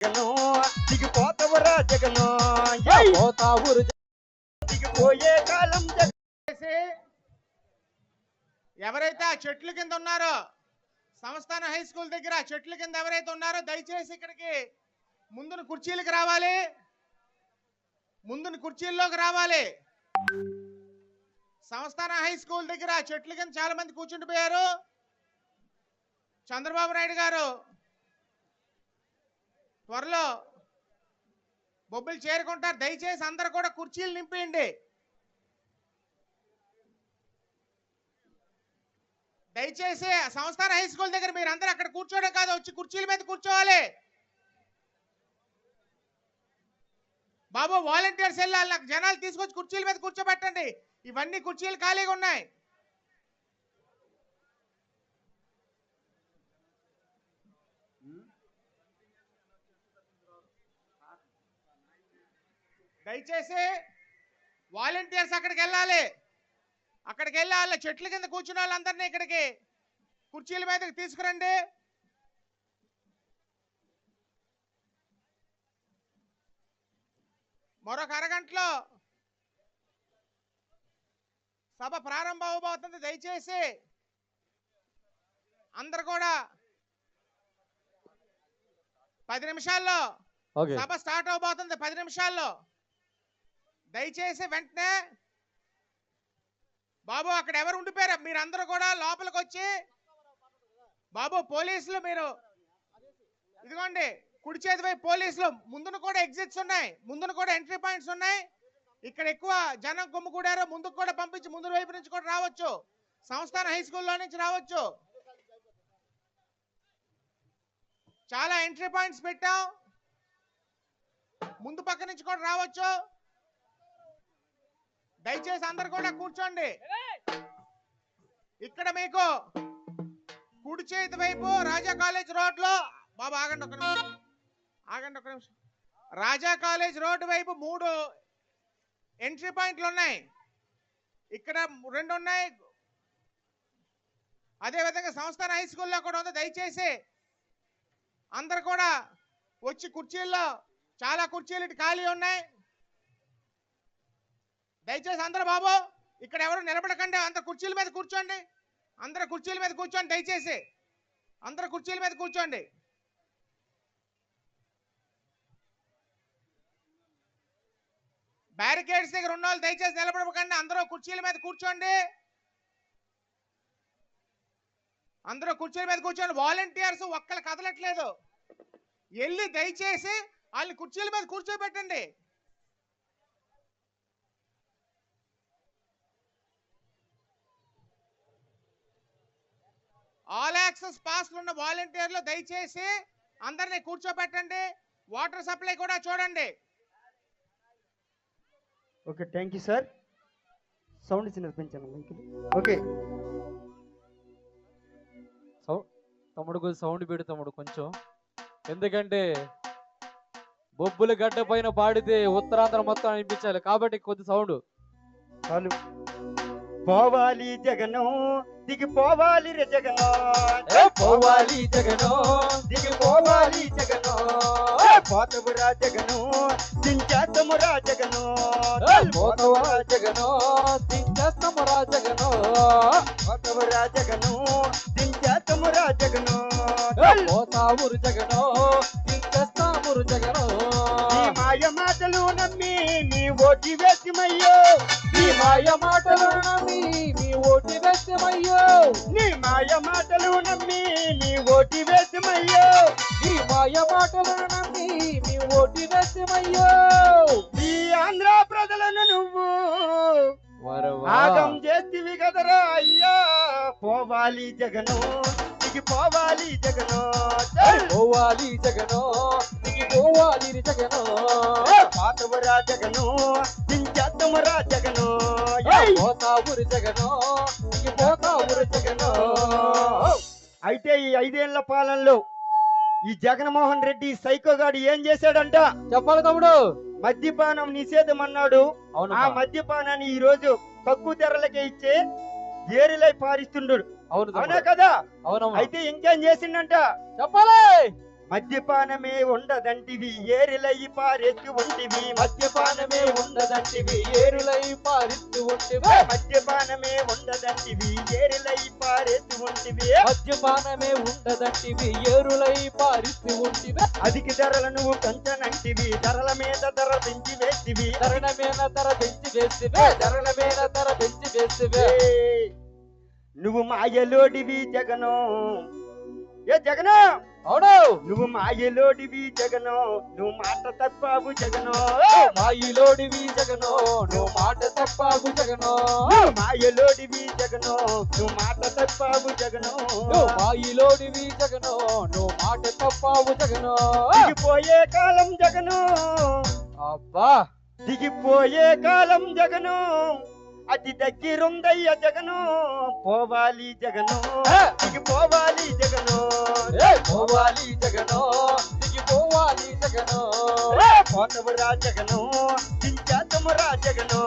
జగను దిగిపోతవరా జగను? పోతా ఊరు దిగిపోయే కాలం ఎవరైతే ఆ చెట్ల కింద ఉన్నారో సంస్థాన హై స్కూల్ దగ్గర ఆ చెట్ల కింద ఎవరైతే ఉన్నారో దయచేసి ఇక్కడికి ముందున కుర్చీలకు రావాలి. ముందున కుర్చీల్లోకి రావాలి. సంస్థాన హై స్కూల్ దగ్గర ఆ చెట్ల కింద చాలా మంది కూర్చుండిపోయారు. చంద్రబాబు నాయుడు గారు త్వరలో బొబ్బులు చేరుకుంటారు. దయచేసి అందరు కూడా కుర్చీలు నింపేయండి. దయచేసి సంస్థాన హై స్కూల్ దగ్గర మీరు అందరూ అక్కడ కూర్చోవడం కాదు వచ్చి కుర్చీల మీద కూర్చోవాలి. బాబు వాలంటీర్స్ వెళ్ళాలి. నాకు జనాలు తీసుకొచ్చి కుర్చీల మీద కూర్చోబెట్టండి. ఇవన్నీ కుర్చీలు ఖాళీగా ఉన్నాయి. దయచేసి వాలంటీర్స్ అక్కడికి వెళ్ళాలి. అక్కడికి వెళ్ళి వాళ్ళ చెట్ల కింద కూర్చున్న వాళ్ళందరినీ ఇక్కడికి కుర్చీల మీదకి తీసుకురండి. మరొక అరగంటలో సభ ప్రారంభం అవబోతుంది. దయచేసి అందరు కూడా పది నిమిషాల్లో సభ స్టార్ట్ అవబోతుంది. పది నిమిషాల్లో దయచేసి వెంటనే బాబు అక్కడ ఎవరు ఉండిపోయారు? మీరందరూ కూడా లోపలికి వచ్చి బాబు పోలీసులు మీరు ఇదిగోండి కుడి చేతిపై పోలీసులు ముందున కూడా ఎగ్జిట్స్ ఉన్నాయి ముందున కూడా ఎంట్రీ పాయింట్స్ ఉన్నాయి. ఇక్కడ ఎక్కువ జనం గుమ్ముకూడారు ముందుకు కూడా పంపించి ముందు వైపు నుంచి కూడా రావచ్చు. సంస్థాన హై స్కూల్లో నుంచి రావచ్చు. చాలా ఎంట్రీ పాయింట్స్ పెట్టాం. ముందు పక్క నుంచి కూడా రావచ్చు. దయచేసి అందరు కూడా కూర్చోండి. ఇక్కడ మీకు కుడి చేతి వైపు రాజా కాలేజ్ రోడ్లో బాబు ఆగండి ఒక నిమిషం. ఆగండి ఒక నిమిషం. రాజా కాలేజ్ రోడ్ వైపు మూడు ఎంట్రీ పాయింట్లు ఉన్నాయి. ఇక్కడ రెండు ఉన్నాయి. అదే విధంగా సంస్థాన హై స్కూల్లో కూడా ఉంది. దయచేసి అందరు కూడా వచ్చి కుర్చీల్లో చాలా కుర్చీలు ఇటు ఖాళీ ఉన్నాయి. దయచేసి అందరు బాబు ఇక్కడ ఎవరు నిలబడకండి అందరు కుర్చీల మీద కూర్చోండి. అందరు కుర్చీల మీద కూర్చోండి దయచేసి. అందరు కుర్చీల మీద కూర్చోండి. బ్యారికేడ్స్ దగ్గర ఉన్న వాళ్ళు దయచేసి నిలబడకండి అందరూ కుర్చీల మీద కూర్చోండి. అందరూ కుర్చీల మీద కూర్చోండి. వాలంటీర్స్ ఒక్కరు కదలట్లేదు. వెళ్ళి దయచేసి వాళ్ళని కుర్చీల మీద కూర్చోబెట్టండి. ఆల్ యాక్సెస్ పాస్లు ఉన్న వాలంటీర్లు దయచేసి అందరినీ కూర్చోబెట్టండి. వాటర్ సప్లై కూడా చూడండి. Okay thank you sir sound చిన్నది పెంచాను ఓకే తమ్ముడు కొంచెం సౌండ్ పెడు తమ్ముడు కొంచెం. ఎందుకంటే బొబ్బుల గడ్డ పైన పాడితే ఉత్తరాంధ్ర మొత్తం అనిపించాలి కాబట్టి కొద్ది సౌండ్ చాలు. పోవాలి జగను దిగిపోవాలి రే జగను పోవాలి జగను దిగిపోవాలి జగను పోతవురా జగను దించేతమురా జగను పోతవా జగను దించేస్తామురా జగను పోతవురా జగను దించేతమురా జగను పోతా ఊరు జగను దించేస్తామురు జగను మాయ మాటలు నమ్మి నీ ఓటి వేసిమయ్యో. ఈ మాయ మాటలు నమ్మి ఓటి వేస్తమయ్యో నీ మాయ మాటలు నమ్మి నీ ఓటి వేసిమయ్యో. ఈ మాయ మాటలు నమ్మి మీ ఓటి వేస్తమయ్యో ఈ ఆంధ్ర ప్రజలను నువ్వు. ఆగం చేతివి కదరా అయ్యా. పోవాలి జగను దిగి పోవాలి జగను. పోవాలి జగను దిగి పోవాలి జగను. పాతవరా జగను జగను పోతా ఊరు జగను దిగి పోతా ఊరు జగను అయితే ఈ ఐదేళ్ళ పాలనలో ఈ జగన్మోహన్ రెడ్డి సైకోగాడు ఏం చేశాడంట? చెప్పాలి తమ్ముడు. మద్యపానం నిషేధం అన్నాడు అవును ఆ మద్యపానాన్ని ఈ రోజు తక్కువ ధరలకే ఇచ్చే ఏరిలై పారిస్తుండడు అవును అవునా. కదా? అవునవును అయితే ఇంకేం చేసిండంట? చెప్పాలి. మద్యపానమే ఉండదంటివి ఏరిలయ్యి పారెత్తు ఉంటివి. మద్యపానమే ఉండదంటివి ఏరులై పారిస్తూ ఉంటివే. మద్యపానమే ఉండదంటివి ఏరిలయ్యి పారెత్తు ఉంటివి. మద్యపానమే ఉండదంటివి ఏరులై పారిస్తూ ఉంటివే. అధిక ధరల నువ్వు కంచనంటివి ధరల మీద ధర పెంచి వేసివి. ధరణ మీద ధర పెంచి వేసివే. ధరణ మీద ధర పెంచి వేసివే. నువ్వు మాయలోడివి జగను. ఏ జగను! అవును. నువ్వు మాయలోడివి జగను నువ్వు మాట తప్పావు జగను. మాయిలోడివి జగనో నువ్వు మాట తప్పాగు జగనో. మాయలోడివి జగను నువ్వు మాట తప్పావు జగను. మాయిలోడివి జగనో నువ్వు మాట తప్పావు జగనో. దిగిపోయే కాలం జగను. అబ్బా. దిగిపోయే కాలం జగను. అతి దగ్గరుందయ్య జగను. పోవాలి జగను. ఏ! దిగిపోవాలి జగను. పోవాలి జగనో. దిగిపోవాలి జగనో. పోతవురా జగను. దించేతమురా జగను.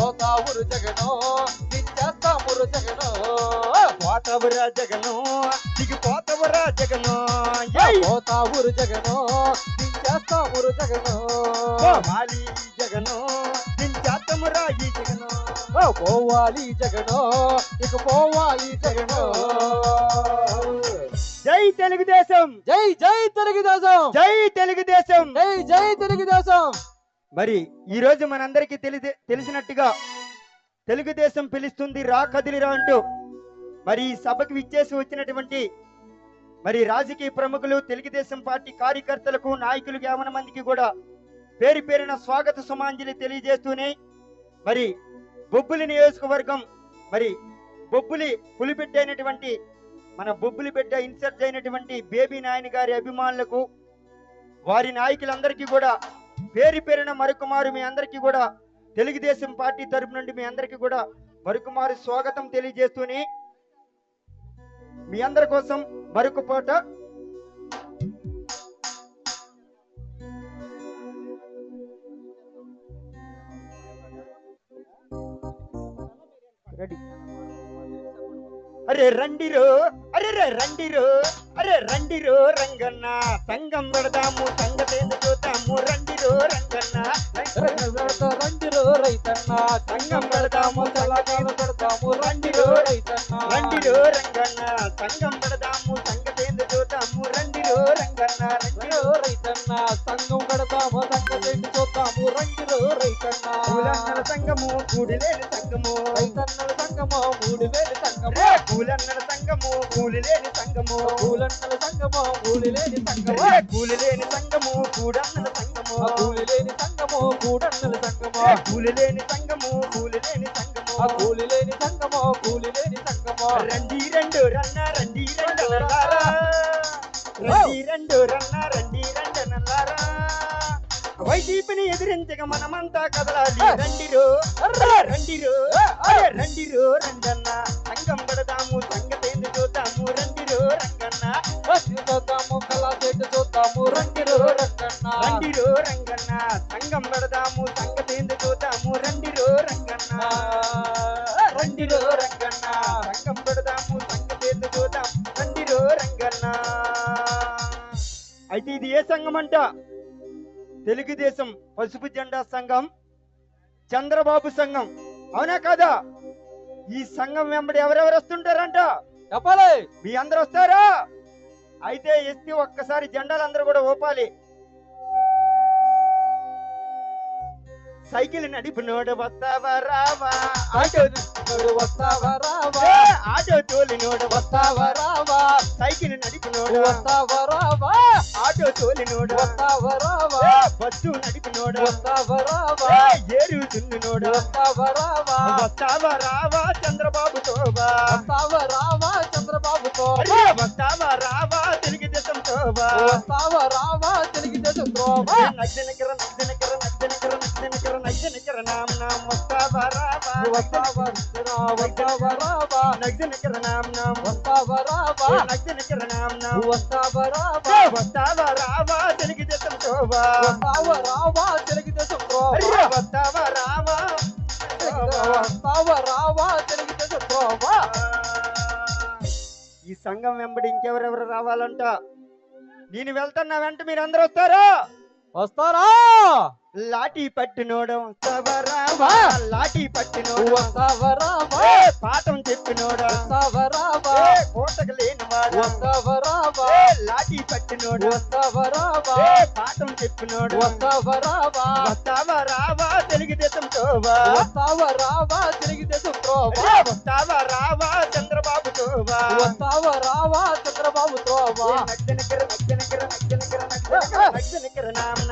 పోతావురు జగనో. దించేస్తామురు జగనో. పోతవురా జగను. దిగిపోతవురా జగను. ఏ ఏయ్! పోతావురు జగనో. దించేస్తామురు జగనో. పోవాలి జగను. దించేతమురా ఈ జగను. పోవాలి జగనో ఇక పోవాలి జగనో. జై తెలుగుదేశం. జై జై తెలుగుదేశం. జై తెలుగుదేశం. జై జై తెలుగుదేశం. మరి ఈ రోజు మనందరికీ తెలిసి తెలిసినట్టుగా తెలుగుదేశం పిలుస్తుంది రా కదిలిరా అంటూ మరి ఈ సభకు విచ్చేసి వచ్చినటువంటి మరి రాజకీయ ప్రముఖులు తెలుగుదేశం పార్టీ కార్యకర్తలకు నాయకులకు యావన మందికి కూడా పేరు పేరున స్వాగత సుమాంజలి తెలియజేస్తూనే మరి బొబ్బులి నియోజకవర్గం. మరి బొబ్బులి పులిబిడ్డ అయినటువంటి మన బొబ్బులి బిడ్డ ఇన్సర్జ్ అయినటువంటి బేబీ నాయని గారి అభిమానులకు వారి నాయకులందరికీ కూడా పేరు పేరిన మరొకమారు మీ అందరికీ కూడా తెలుగుదేశం పార్టీ తరపు నుండి మీ అందరికీ కూడా మరొకమారు స్వాగతం తెలియజేస్తూనే మీ అందరి కోసం మరొక పూట అరే రండిరో అరే రండిరో అరే రండిరో రంగన్న. సంగం పెడదాము సంగతేందు చూద్దాము. రండిరో రంగన్న. రండిరో రైతన్న. సంగం పెడదాము తెలంగాణ పెడతాము రండిరో రైతన్న. రండిరో రంగన్న. సంగం పెడదాము సంగమో మూడు వేలు సంగమో రే పూలన్నల సంగము కూలిలేని సంగము పూలన్నల సంగమో మూడు లేని సంగమో రే కూలిలేని సంగము కూడన్నల సంగము కూలి లేని సంగమో కూడన్నల సంగమో రే కూలిలేని సంగము కూలిలేని సంగము ఆ కూలి లేని సంగమో కూలి లేని సంగమో రండి రెండు రన్న రండి రెండు నల్లారా రండి రెండు రన్న రండి వైసీపీని ఎదిరించక మనమంతా కదలాలి. రండిరో! రండిరో రండిరో రంగన్న. సంగం పడదాము సంగతేందు చూద్దాము రండిరో రంగన్న. చూద్దాము కళా చెట్టు చూద్దాము రండిరో రంగన్న. రండిరో రంగన్న. సంగం పడదాము సంగతేందు చూద్దాము రండిరో రంగన్న. రండిరో రంగన్న. సంగం పడదాము సంగతేందు చూద్దాం రండిరో రంగన్న. అయితే ఇది ఏ సంఘం అంట తెలుగుదేశం పసుపు జెండా సంఘం చంద్రబాబు సంఘం. అవునా కాదా? ఈ సంఘం వెంబడి ఎవరెవరు వస్తుంటారంట? చెప్పాలి. మీ అందరు వస్తారా అయితే ఎస్తి ఒక్కసారి జెండాలు అందరూ కూడా ఊపాలి. సైకిల్ నడిపినోడు వస్తావా రావా? ఆటో నడు వస్తావా రావా? ఆటో తోలినోడు వస్తావా వస్తావా రావా? సైకిల్ నడిపినోడు? వస్తావా రావా? ఆటో తోలినోడు? వస్తావా రావా? బస్సు నడిపినోడు? వస్తావా రావా? ఏరు దున్నునోడు వస్తావా రావా? వస్తావా రావా చంద్రబాబు తోబా వస్తావా రావా చంద్రబాబుతో? అరే వస్తావా రావా తెలుగుదేశం తోబా వస్తావా రావా తెలుగుదేశం ద్రోవా నగ్నకర నగ్నకర నగ్నకర నగ్నకర నగ్నకర నామ నామ వస్తావా రావా వస్తావా రా, వస్తావా రావా నగ్నకర నామ నామ వస్తావా రావా నగ్నకర నామ నామ వస్తావా రావా వస్తావా రావా తెలుగుదేశం తోబా వస్తావా రావా తెలుగుదేశం అరే ద్రోవా వస్తావా రావా వస్తావా రావా తెలుగుదేశం ద్రోవా ఈ సంఘం వెంబడి ఇంకెవరెవరు రావాలంట? నేను వెళ్తున్నా వెంట మీరు అందరూ వస్తారా? వస్తారా? లాఠీ పట్టినోడం వస్తావా రావా లాఠీ పట్టినోడం వస్తావా రావా ఏ, పాఠం చెప్పినోడా వస్తావా రావా ఏ, కోటకు లేనివాడా వస్తావా రావా ఏ, లాఠీ పట్టినోడా వస్తావా రావా ఏ, పాఠం చెప్పినోడా వస్తావా రావా వస్తావా రావా తెలుగుదేశం తోవా వస్తావా రావా తిరిగి దేశం త్రోవా ఏ, వస్తావా రావా చంద్రబాబు తోవా వస్తావా రావా చంద్రబాబు త్రోవా నగ్గనకర నగ్గనకర నగ్గనకర నగ్గనకర నగ్గనకర నామ